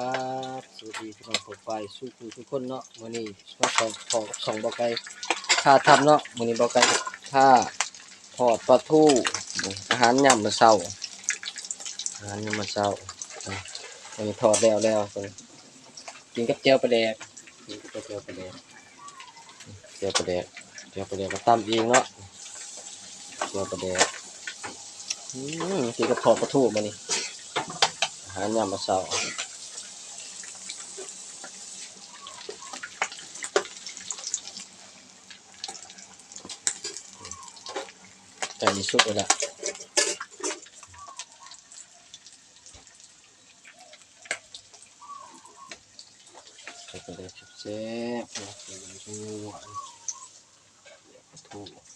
ครับสวัสดีพี่น้องผมไปสู้คุทุกคนเนาะมื้อนี้มาสองของสองบ่ไก่ค่าทำเนาะมื้อนี้บ่ไก่ค่าทอดปลาทูอาหารยามมื้อเช้าอาหารยามมื้อเช้ามื้อนี้ทอดแล้วแล้วเพิ่นกินกับแจ่วปลาแดกกินกับแจ่วปลาแดกแจ่วปลาแดกแจ่วปลาแดกก็ตำเองเนาะแจ่วปลาแดกอืมกินกับทอดปลาทูมื้อนี้อาหารยามมื้อเช้าไก่สุกเลยละใส่กระ เด็นแซ่บๆนะใส่กระเด็นหวานถูก